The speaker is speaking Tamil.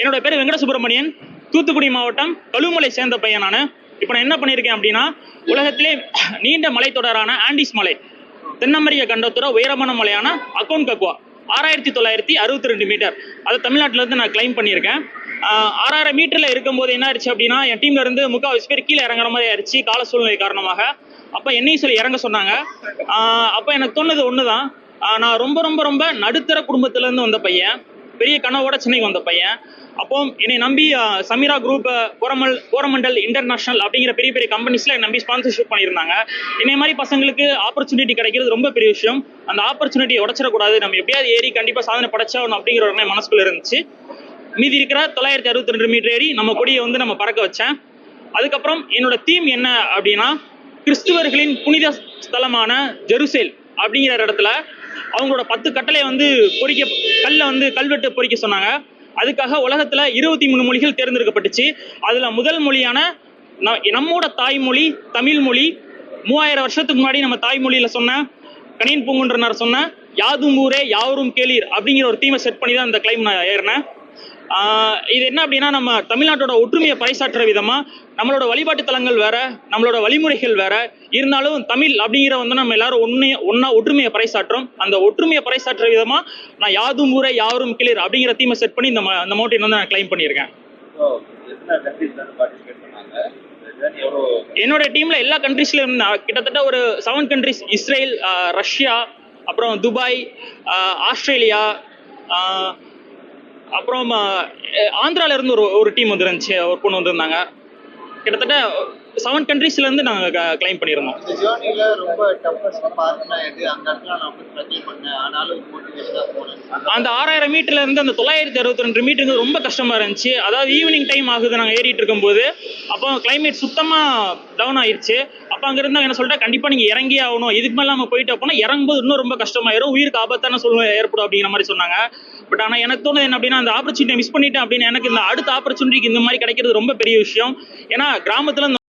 என்னோட பேர் வெங்கட சுப்பிரமணியன் தூத்துக்குடி மாவட்டம் கழுமலை சேர்ந்த பையன் நான் இப்போ நான் என்ன பண்ணியிருக்கேன் அப்படின்னா உலகத்திலே நீண்ட மலைத்தொடரான ஆண்டிஸ் மலை தென்னமரிய கண்டத்தோட உயரமான மலையான அக்கௌண்ட் கக்குவா ஆறாயிரத்தி தொள்ளாயிரத்தி அறுபத்தி ரெண்டு மீட்டர். அதை தமிழ்நாட்டிலேருந்து நான் கிளைம் பண்ணியிருக்கேன் ஆஹ் ஆறாயிரம் மீட்டர்ல இருக்கும்போது என்ன ஆயிடுச்சு அப்படின்னா என் டீம்ல இருந்து முக்கால்வாசி பேர் கீழே இறங்குற மாதிரி ஆயிடுச்சு கால சூழ்நிலை காரணமாக. அப்போ என்னையும் சொல்லி இறங்க சொன்னாங்க. அப்போ எனக்கு தோணுது ஒன்று தான் நான் ரொம்ப ரொம்ப ரொம்ப நடுத்தர குடும்பத்திலேருந்து வந்த பையன். பெரிய கனவோட சென்னைக்கு வந்த பையன். அப்போ என்னை நம்பி சமீரா குரூப் கோரமல் கோரமண்டல் இன்டர்நேஷனல் அப்படிங்கிற பெரிய பெரிய கம்பெனிஸ்ல என்னை நம்பி ஸ்பான்சர்ஷிப் பண்ணியிருந்தாங்க. என்னை மாதிரி பசங்களுக்கு ஆப்பர்ச்சுனிட்டி கிடைக்கிறது ரொம்ப பெரிய விஷயம். அந்த ஆப்பர்ச்சுனிட்டியை உடச்சிடக்கூடாது. நம்ம எப்படியாவது ஏறி கண்டிப்பா சாதனை படைச்சாகணும் அப்படிங்கிற ஒரு மனசுக்குள்ள இருந்துச்சு. மீதி இருக்கிற தொள்ளாயிரத்தி அறுபத்தி ரெண்டு மீட்டர் ஏறி நம்ம கொடியை வந்து நம்ம பறக்க வச்சேன். அதுக்கப்புறம் என்னோட தீம் என்ன அப்படின்னா கிறிஸ்துவர்களின் புனித ஸ்தலமான ஜெருசேல் அப்படிங்கிற இடத்துல அவங்களோட பத்து கட்டளை வந்து பொறிக்க கல்ல வந்து கல்வெட்டு பொறிக்க சொன்னாங்க. அதுக்காக உலகத்துல இருபத்தி மூணு மொழிகள் தேர்ந்தெடுக்கப்பட்டுச்சு. அதுல முதல் மொழியான ந- நம்மோட தாய்மொழி தமிழ் மொழி மூவாயிரம் வருஷத்துக்கு முன்னாடி நம்ம தாய்மொழியில சொன்ன கணியன் பூங்குன்றனார் சொன்ன யாதும் ஊரே யாவரும் கேளீர் அப்படிங்கிற ஒரு தீமை செட் பண்ணி தான் இந்த கிளைம் நான் ஏறினேன். இது என்ன அப்படின்னா நம்ம தமிழ்நாட்டோட ஒற்றுமையை பறைசாற்றுற விதமா நம்மளோட வழிபாட்டு தலங்கள் வேற நம்மளோட வழிமுறைகள் வேற இருந்தாலும் தமிழ் அப்படிங்கிற வந்து நம்ம எல்லாரும் ஒண்ணு ஒன்னா ஒற்றுமையை பறைசாற்றுறோம் அந்த ஒற்றுமையை பறைசாற்றுற விதமா நான் யாதும் ஊரே யாவரும் கிளிர் அப்படிங்கிற தீமை செட் பண்ணி இந்த இந்த மவுண்டைன் வந்து நான் கிளைம் பண்ணியிருக்கேன். என்னோட டீம்ல எல்லா கண்ட்ரீஸ்லயும் கிட்டத்தட்ட ஒரு செவன் கண்ட்ரீஸ் இஸ்ரேல் ரஷ்யா அப்புறம் துபாய் ஆஸ்திரேலியா அப்புறம் ஆந்திரால இருந்து ஒரு ஒரு டீம் வந்துருந்துச்சு. ஒரு பொண்ணு வந்திருந்தாங்க. கிட்டத்தட்ட செவன் கண்ட்ரீஸ்ல இருந்து நாங்க கிளைம் பண்ணியிருந்தோம் இந்த ஜேர்னில ரொம்ப டஃபஸ்ட் பார்ட்னா எது அந்த இடத்துல நான் ரொம்ப ஸ்ட்ரகிள் பண்ணேன். ஆனாலும் மோட்டிவேஷனாக போனேன். அந்த ஆறாயிரம் மீட்டர்ல இருந்து அந்த தொள்ளாயிரத்தி அறுபத்தி ரெண்டு மீட்டருக்கு ரொம்ப கஷ்டமா இருந்துச்சு. அதாவது ஈவினிங் டைம் ஆகுது நாங்க ஏறிட்டு இருக்கும்போது. அப்போ கிளைமேட் சுத்தமா டவுன் ஆயிருச்சு. அப்ப அங்க இருந்தாங்க என்ன சொல்லிட்டா கண்டிப்பா நீங்க இறங்கி ஆகணும். இதுக்கு மேல நம்ம போயிட்டு போனா இறங்கும்போது இன்னும் ரொம்ப கஷ்டமாயிரும். உயிருக்கு ஆபத்தான சூழ்நிலை ஏற்படும் அப்படிங்கிற மாதிரி சொன்னாங்க. பட் ஆனா எனக்கு தோணுது என்ன அப்படின்னா அந்த ஆப்பர்ச்சுனிட்டி மிஸ் பண்ணிட்டேன் அப்படின்னு எனக்கு இந்த அடுத்த ஆப்பர்ச்சுனிட்டிக்கு இந்த மாதிரி கிடைக்கிறது ரொம்ப பெரிய விஷயம். ஏன்னா கிராமத்துல